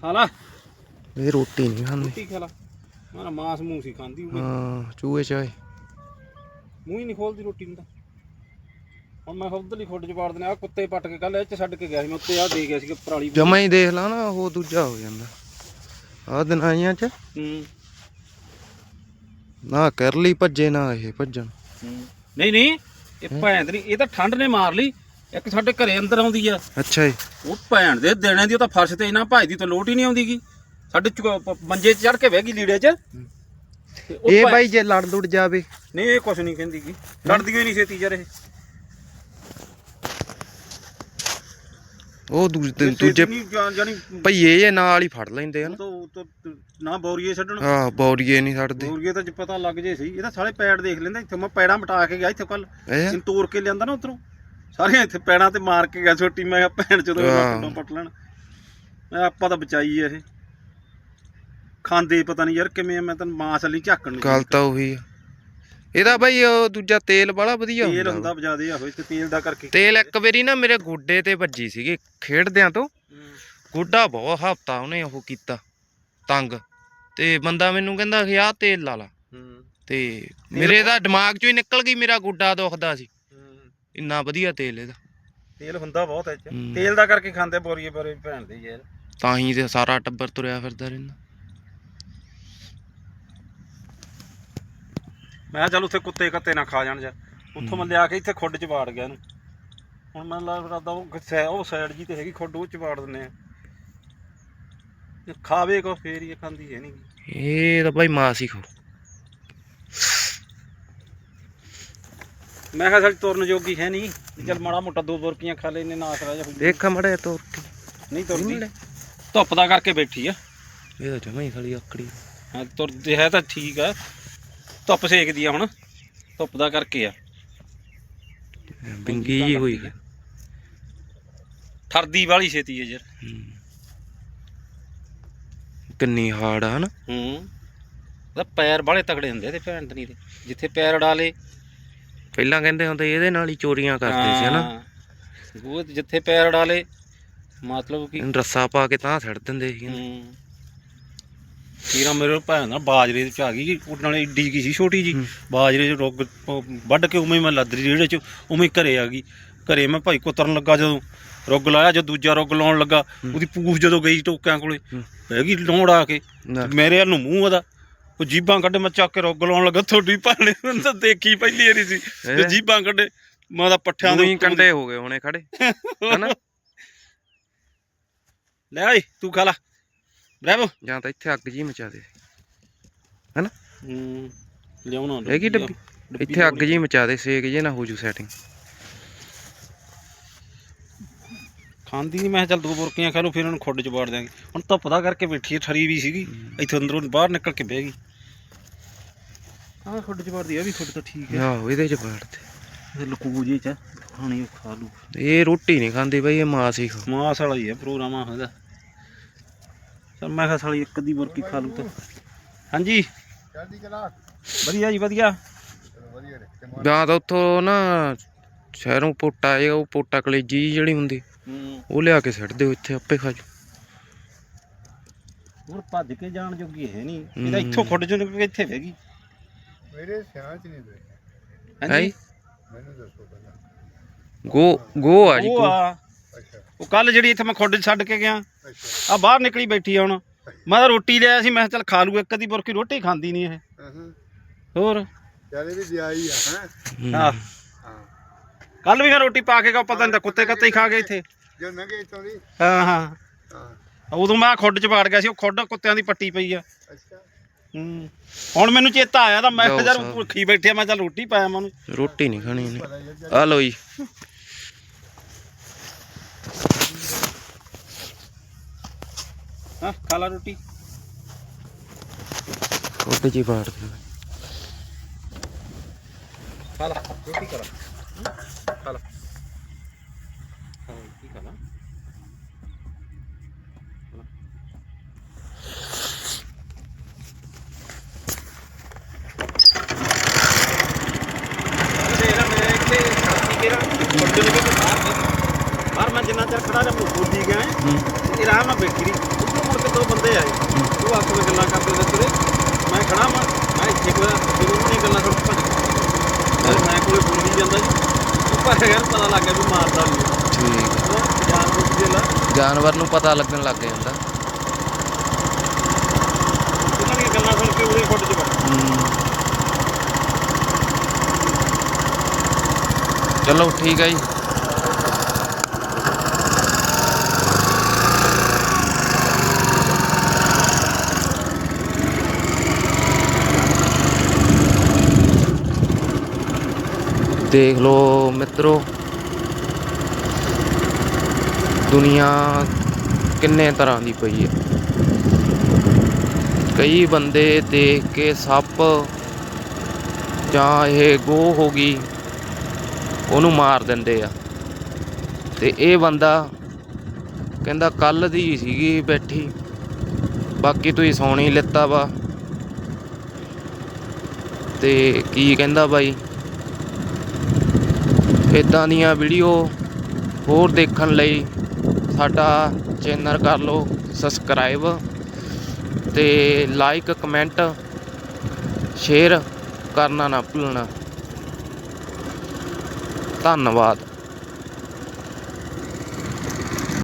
ਖਾ ਲਾ। ਇਹ ਰੋਟੀ ਨਹੀਂ ਖਾਂਦੇ। ਰੋਟੀ ਖਾ ਲਾ। ਮਾਰਾ ਮਾਸ ਮੂੰਹ ਸੀ ਖਾਂਦੀ ਹੋਵੇ ਹਾਂ ਚੂਹੇ ਚਾਹੇ। ਮੂੰਹ ਹੀ ਨਹੀਂ ਖੋਲਦੀ ਰੋਟੀ ਨੂੰ ਤਾਂ। ਹੁਣ ਮੈਂ ਉਧਰਲੀ ਖੁੱਡ ਚ ਵਾੜ ਦਿੰਦੇ ਆ ਕੁੱਤੇ ਪੱਟ ਕੇ ਕੱਲ ਇਹ ਚ ਛੱਡ ਕੇ ਗਿਆ ਸੀ ਮੈਂ ਉੱਤੇ ਆ ਦੇ ਗਿਆ ਸੀ ਪਰਾਲੀ ਜਮਾ ਹੀ ਦੇਖ ਲਾ ਨਾ ਉਹ ਦੂਜਾ ਹੋ ਜਾਂਦਾ। ਆ ਦਿਨਾਈਆਂ ਚ। ਹੂੰ। ਨਾ ਕਰ ਲਈ ਭੱਜੇ ਨਾ ਇਹ ਭੱਜਣ। ਨਹੀਂ ਨਹੀਂ ਇਹ ਭੈਣ ਦੀ ਇਹ ਤਾਂ ਠੰਡ ਨੇ ਮਾਰ ਲਈ। ਇੱਕ ਸਾਡੇ ਘਰੇ ਅੰਦਰ ਆਉਂਦੀ ਆ। ਅੱਛਾ ਜੀ। ਉਹ ਭੈਣ ਦੇ ਦੇਣੇ ਦੀ ਉਹ ਤਾਂ ਫਰਸ਼ ਤੇ ਇਹਨਾਂ ਭਜਦੀ ਤਾਂ ਲੋਟ ਹੀ ਨਹੀਂ ਆਉਂਦੀਗੀ। ਸਾਡੇ ਚੁ- ਮੰਜੇ ਚੜ ਕੇ ਬਹਿ ਗਈ ਲੀੜੇ 'ਚ। ਤੇ ਉਹ ਇਹ ਭੈ- ਬਾਈ ਜੇ ਲੜ ਲੁੜ ਜਾਵੇ। ਨਹੀਂ ਇਹ ਕੁਛ ਨਹੀਂ ਕਹਿੰਦੀ ਗੀ ਲੜਦੀ ਹੋਈ ਨਹੀਂ ਛੇਤੀ ਯਾਰ ਇਹ। ਉਹ ਦੂਜੇ ਦੂਜੇ ਨਹੀਂ ਜਾਨ ਭਈਏ ਜੇ ਨਾਲ ਹੀ ਫੜ ਲੈਂਦੇ ਹਨ ਤਾਂ ਉਹ ਤਾਂ ਨਾ ਬੌਰੀਏ ਛੱਡਣ। ਆ ਬੌੜੀਏ ਨਹੀਂ ਛੱਡਦੇ। ਬੌਰੀਏ ਤਾਂ ਜੇ ਪਤਾ ਲੱਗ ਜੇ ਸਹੀ। ਇਹ ਤਾਂ ਸਾਲੇ ਪੈੜ ਦੇਖ ਲੈਂਦਾ। ਇੱਥੇ ਮੈਂ ਪੈੜਾਂ ਮਟਾ ਕੇ ਗਿਆ ਇੱਥੇ ਕੱਲ ਇਹ ਤੋੜ ਕੇ ਲਿਆਂਦਾ ਨਾ ਉਧਰੋਂ। ਸਾਰੇ ਇੱਥੇ ਪੈੜਾਂ ਤੇ ਮਾਰ ਕੇ ਗਿਆ ਛੋਟੀ ਮੈਂ ਕਿਹਾ ਭੈਣ ਹਾਂ। ਲੱਕੜੋਂ ਪੱਟ ਲੈਣ। ਮੈਂ ਆਪਾਂ ਤਾਂ ਬਚਾਈ ਇਹ। ਖਾਂਦੇ ਪਤਾ ਨਹੀਂ ਯਾਰ ਕਿਵੇਂ ਆ, ਮੈਂ ਤਾਂ ਮਾਸ ਵਾਲੀ ਝਾਕਣ ਨੂੰ ਗੱਲ ਤਾਂ ਉਹੀ ਆ। ਇਹਦਾ ਬਾਈ ਉਹ ਦੂਜਾ ਤੇਲ ਬੜਾ ਵਧੀਆ ਤੇਲ ਹੁੰਦਾ ਹੁੰਦਾ ਬਜਾਦੇ ਆ ਹੋਏ ਤੇ ਤੇਲ ਦਾ ਕਰਕੇ। ਤੇਲ ਇੱਕ ਵਾਰੀ ਨਾ ਮੇਰੇ ਗੋਡੇ ਤੇ ਵੱਜੀ ਸੀਗੀ ਖੇਡਦਿਆਂ ਤੋਂ। ਗੋਡਾ ਬਹੁਤ ਹਫਤਾ ਉਹਨੇ ਉਹ ਕੀਤਾ ਤੰਗ। ਤੇ ਬੰਦਾ ਮੈਨੂੰ ਕਹਿੰਦਾ ਕਿ ਆਹ ਤੇਲ ਲਾ ਲਾ। ਤੇ ਮੇਰੇ ਦਾ ਦਿਮਾਗ ਚੋਂ ਹੀ ਨਿਕਲ ਗਈ ਮੇਰਾ ਗੋਡਾ ਦੁਖਦਾ ਸੀ। ਇੰਨਾ ਵਧੀਆ ਤੇਲ ਇਹਦਾ। ਤੇਲ ਹੁੰਦਾ ਬਹੁਤ ਐ ਚ। ਹੂੰ। ਤੇਲ ਦਾ ਕਰਕੇ ਖਾਂਦੇ ਬੋਰੀਏ ਬੋਰੇ ਭੈਣ ਦੇ ਯਾਰ ਤਾਂ ਹੀ ਤੇ ਸਾਰਾ ਟੱਬਰ ਤੁਰਿਆ ਫਿਰਦਾ ਰਹਿੰਦਾ। ਮੈਂ ਕਿਹਾ ਚੱਲ ਉੱਥੇ ਕੁੱਤੇ ਕੱਤੇ ਨਾ ਖਾ ਜਾਣ ਜਾ। ਉੱਥੋਂ ਮੈਂ ਲਿਆ ਕੇ ਇੱਥੇ ਖੁੱਡ ਚ ਵਾੜ ਗਿਆ ਇਹਨੂੰ। ਹੁਣ ਮੈਂ ਲੱਗਦਾ ਉਹ ਗੁੱਸਾ ਉਹ ਸਾਈਡ ਜੀ ਤੇ ਹੈਗੀ ਖੁੱਡ ਉਹ ਚ ਵਾੜ ਦਿੰਨੇ ਆ। ਇਹ ਖਾਵੇ ਕੋ ਫੇਰ ਹੀ ਇਹ ਖਾਂਦੀ ਹੈ ਨਹੀਂ ਇਹ ਤਾਂ ਬਾਈ ਮਾਸ ਹੀ ਖੋ ਮੈਂ ਕਿਹਾ ਸਾਡੀ ਤੁਰਨ ਜੋਗੀ ਹੈ ਨਹੀਂ। ਚੱਲ ਮਾੜਾ ਮੋਟਾ ਦੋ ਬੁਰਕੀਆਂ ਖਾ ਲੈਨੇ ਨਾ ਆਸਰਾ ਜਾ ਦੇਖ ਮੜਾ ਤੋਰ ਨਹੀਂ ਤੁਰਦੀ। ਧੁੱਪ ਦਾ ਕਰਕੇ ਬੈਠੀ ਆ। ਇਹ ਤਾਂ ਜਮਾ ਹੀ ਖਲੀ ਆਕੜੀ। ਹਾਂ ਤੁਰਦੀ ਹੈ ਤਾਂ ਠੀਕ ਆ। ਧੁੱਪ ਸੇਕਦੀ ਆ ਹੁਣ। ਧੁੱਪ ਦਾ ਕਰਕੇ ਆ। ਬਿੰਗੀ ਜੀ ਹੋਈ ਹੈ। ਠਰਦੀ ਵਾਲੀ ਛੇਤੀ ਹੈ ਯਾਰ। ਕਿੰਨੀ ਹਾਰਡ ਆ ਹਨਾ। ਹੂੰ। ਉਹਦਾ ਪੈਰ ਬਾਲੇ ਤਕੜੇ ਹੁੰਦੇ ਤੇ ਭੈਣ ਦੇ। ਜਿੱਥੇ ਪੈਰ ਅਡਾਲੇ ਪਹਿਲਾਂ ਕਹਿੰਦੇ ਹੁੰਦੇ ਇਹਦੇ ਨਾਲ ਹੀ ਚੋਰੀਆਂ ਕਰਦੇ ਸੀ ਹਨਾ। ਉਹ ਜਿੱਥੇ ਪੈਰ ਅਡਾਲੇ ਮਤਲਬ ਕਿ ਰੱਸਾ ਪਾ ਕੇ ਤਾਂ ਛੱਡ ਦਿੰਦੇ ਸੀ ਕੀਰਾ ਮੇਰੇ ਭੈਣ ਨਾਲ ਬਾਜਰੇ ਚ ਆ ਗਈ ਉਹ ਨਾਲੇ ਏਡੀ ਕੀ ਸੀ ਛੋਟੀ ਜੀ। ਬਾਜਰੇ ਚ ਰੁੱਗ ਵੱਢ ਕੇ ਉਵੇਂ ਮੈਂ ਲੱਦਰੀ ਜਿਹੜੇ ਚ ਉਵੇਂ ਘਰੇ ਆ ਗਈ ਘਰੇ ਮੈਂ ਭਾਈ ਕੁਤਰਨ ਲੱਗਾ ਜਦੋਂ ਰੁੱਗ ਲਾਇਆ ਜਦ ਦੂਜਾ ਰੁੱਗ ਲਾਉਣ ਲੱਗਾ ਉਹਦੀ ਪੂਛ ਜਦੋਂ ਗਈ ਟੋਕਿਆਂ ਕੋਲੇ। ਹੈਗੀ ਲੋੜ ਆ ਕੇ ਨਾ। ਮੇਰੇ ਵੱਲ ਨੂੰ ਮੂੰਹ ਉਹਦਾ ਉਹ ਜੀਬਾਂ ਕੱਢੇ ਮੈਂ ਚੱਕ ਕੇ ਰੁੱਗ ਲਾਉਣ ਲੱਗਾ ਤੁਹਾਡੀ ਭਾਣੇ ਮੈਨੂੰ ਤਾਂ ਦੇਖੀ ਪਹਿਲੀ ਵਾਰੀ ਸੀ। ਤੇ? ਜੀਬਾਂ ਕੱਢੇ ਮੈਂ ਤਾਂ ਪੱਠਿਆਂ ਦੇ ਉੱਤੋਂ ਕੰਡੇ ਹੋ ਗਏ ਹੁਣੇ ਖੜੇ ਹਨਾ? ਲੈ ਆਈ ਤੂੰ ਖਾ ਲਾ। ਬ੍ਰੈਵੋ ਜਾਂ ਤਾਂ ਇੱਥੇ ਅੱਗ ਜੀ ਮਚਾ ਦੇ। ਹਨਾ? ਹੂੰ ਲਿਆਉਣਾ ਹੈਗੀ ਡੱਬੀ ਇੱਥੇ ਅੱਗ ਜੀ ਮਚਾ ਦੇ ਸੇਕ ਜੇ ਨਾ ਹੋ ਜੂ ਸੈਟਿੰਗ ਖਾਂਦੀ ਨਹੀਂ ਮੈਂ ਕਿਹਾ ਚੱਲ ਦੋ ਬੁਰਕੀਆਂ ਖਾ ਲਓ ਫਿਰ ਉਹਨੂੰ ਖੁੱਡ ਚ ਬਾੜ ਦਿਆਂਗੇ। ਹੁਣ ਧੁੱਪ ਦਾ ਕਰਕੇ ਬੈਠੀ ਠਰੀ ਵੀ ਸੀਗੀ। ਇੱਥੇ ਅੰਦਰੋਂ ਬਾਹਰ ਨਿਕਲ ਕੇ ਬਹਿ ਗਈ। ਆਹ ਖੁੱਡ ਚ ਬਾੜਦੀ ਆ ਵੀ ਖੁੱਡ ਤਾਂ ਠੀਕ ਹੈ। ਆਹੋ ਇਹਦੇ ਚ ਬਾੜ ਤੇ ਇਹ ਲਕੂ ਜੀ ਚ ਖਾਣੀ ਉਹ ਖਾ ਲੂ ਇਹ ਰੋਟੀ ਨਹੀਂ ਖਾਂਦੀ ਬਈ ਇਹ ਮਾਸ ਹੀ ਖਾ ਮਾਸ ਵਾਲਾ ਹੀ ਹੈ ਪ੍ਰੋਗਰਾਮ ਆ ਇਹਦਾ। ਚਲ ਮੈਂ ਕਿਹਾ ਸਾਲੀ ਇੱਕ ਅੱਧੀ ਬੁਰਕੀ ਖਾ ਲੂ ਤਾਂ। ਹਾਂਜੀ? ਵਧੀਆ ਜੀ ਵਧੀਆ। ਜਾਂ ਤਾਂ ਉੱਥੋਂ ਨਾ ਸ਼ਹਿਰੋਂ ਪੋਟਾ ਇਹ ਉਹ ਪੋਟਾ ਕਲੇਜੀ ਜਿਹੀ ਜਿਹੜੀ ਹੁੰਦੀ ਹੂੰ। ਉਹ ਲਿਆ ਕੇ ਛੱਡ ਦਿਓ ਇੱਥੇ ਆਪੇ ਖਾ ਜੂ ਹੋਰ ਭੱਜ ਕੇ ਜਾਣ ਜੋਗੀ ਹੈ ਨਹੀਂ ਇਹਦਾ ਇੱਥੋਂ ਖੁੱਡ ਚ ਨਿਕਲ ਕੇ ਇੱਥੇ ਗਈ। ਮੇਰੇ ਸਿਆਹ ਚ ਨਹੀਂ ਦੇ ਹੈ ਹਾਂਜੀ ਮੈਨੂੰ ਦੱਸੋ ਪਹਿਲਾਂ। ਗੋ ਗੋ ਆ ਜੀ ਉਹ ਗੋ ਆ। ਅੱਛਾ। ਉਹ ਕੱਲ ਜਿਹੜੀ ਇੱਥੇ ਮੈਂ ਖੁੱਡ 'ਚ ਛੱਡ ਕੇ ਗਿਆ ਅੱਛਾ। ਆ ਬਾਹਰ ਨਿਕਲੀ ਬੈਠੀ ਆ ਹੁਣ। ਮੈਂ ਤਾਂ ਰੋਟੀ ਲਿਆ ਸੀ ਮੈਂ ਕਿਹਾ ਚੱਲ ਖਾ ਲੂ ਇੱਕ ਅੱਧੀ ਬੁਰਕੀ ਰੋਟੀ ਖਾਂਦੀ ਨਹੀਂ ਇਹ। ਹਾਂ। ਹੋਰ? ਚਲੇ ਵੀ ਦਿਆਈ ਆ ਹੈ। ਹਾਂ। ਕੱਲ ਵੀ ਮੈਂ ਰੋਟੀ ਪਾ ਕੇ ਗਿਆ ਪਤਾ ਨਹੀਂ ਤਾਂ ਕੁੱਤੇ ਕੱਤੇ ਹੀ ਖਾ ਗਏ ਇੱਥੇ। ਜੋ ਨੰਗੇ ਇਤੋਂ ਦੀ? ਹਾਂ ਹਾਂ। ਹਾਂ। ਉਦੋਂ ਮੈਂ ਖੁੱਡ 'ਚ ਵਾੜ ਗਿਆ ਸੀ ਉਹ ਖੁੱਡ ਕੁੱਤਿਆਂ ਦੀ ਪੱਟੀ ਪਈ ਆ। ਅੱਛਾ। ਹੂੰ। ਹੁਣ ਮੈਨੂੰ ਚੇਤਾ ਆਇਆ ਤਾਂ ਮੈਂ ਜਾਓ ਯਾਰ ਸਾਹਿਬ। ਭੁੱਖੀ ਬੈਠਿਆ ਮੈਂ ਚੱਲ ਰੋਟੀ ਪਾਇਆ ਮੈਂ ਉਹਨੂੰ। ਰੋਟੀ ਨਹੀਂ ਖਾਣੀ ਇਹਨੇ ਆ ਲਓ ਜੀ। ਹਾਂ ਖਾ ਲਾ ਰੋਟੀ। ਖੁੱਡ ਜੀ ਬਾੜ ਦੇ ਖਾ ਲਾ ਰੋਟੀ ਖਾ ਲਾ ਖਾ ਲਾ ਹਾਂ ਰੋਟੀ ਖਾ ਲਾ ਬਾਹਰ ਮੈਂ ਜਿੰਨਾ ਚਿਰ ਖੜਾ ਬੋਲੀ ਗਿਆ ਇਹ ਰਾਹ ਉੱਧਰੋਂ ਮੁੜ ਕੇ ਦੋ ਬੰਦੇ ਆਏ। ਉਹ ਆਪਸ ਵਿੱਚ ਗੱਲਾਂ ਕਰਦੇ ਨੇ ਤੁਰੇ। ਮੈਂ ਖੜਾ ਮੈਂ ਮੈਂ ਇੱਥੇ ਕੋਲ ਜਦੋਂ ਉਹਨਾਂ ਦੀਆਂ ਗੱਲਾਂ ਸੁਣ ਕੇ ਭੱਜ ਗਿਆ। ਤੇ ਮੈਂ ਕੋਲੇ ਬੋਲੀ ਜਾਂਦਾ ਜੀ ਉਹ ਪਰ ਗਿਆ ਪਤਾ ਲੱਗ ਗਿਆ ਵੀ ਮਾਰਦਾ ਨਹੀਂ। ਠੀਕ। ਲਾ ਜਾਨਵਰ ਨੂੰ ਪਤਾ ਲੱਗਣ ਲੱਗ ਜਾਂਦਾ ਉਹਨਾਂ ਦੀਆਂ ਗੱਲਾਂ ਸੁਣ ਕੇ ਉਹਦੇ 'ਚ। ਚਲੋ ਠੀਕ ਹੈ ਜੀ। ਦੇਖ ਲਓ ਮਿੱਤਰੋ, ਦੁਨੀਆ ਕਿੰਨੇ ਤਰ੍ਹਾਂ ਦੀ ਪਈ ਹੈ। ਕਈ ਬੰਦੇ ਦੇਖ ਕੇ ਸੱਪ ਜਾਂ ਇਹ ਗੋ ਹੋ ਗਈ, ਉਹਨੂੰ ਮਾਰ ਦਿੰਦੇ ਆ। ਤੇ ਇਹ ਬੰਦਾ ਕਹਿੰਦਾ ਕੱਲ ਦੀ ਸੀਗੀ ਬੈਠੀ, ਬਾਕੀ ਤੁਸੀਂ ਸੌਣ ਹੀ ਲਿੱਤਾ ਵਾ। ਤੇ ਕੀ ਕਹਿੰਦਾ ਬਾਈ? ਇਦਾਂ ਦੀਆਂ ਵੀਡੀਓ ਹੋਰ ਦੇਖਣ ਲਈ ਸਾਡਾ ਚੈਨਲ ਕਰ ਲਓ ਸਬਸਕ੍ਰਾਈਬ ਤੇ ਲਾਈਕ ਕਮੈਂਟ ਸ਼ੇਅਰ ਕਰਨਾ ਨਾ ਭੁੱਲਣਾ। ਧੰਨਵਾਦ।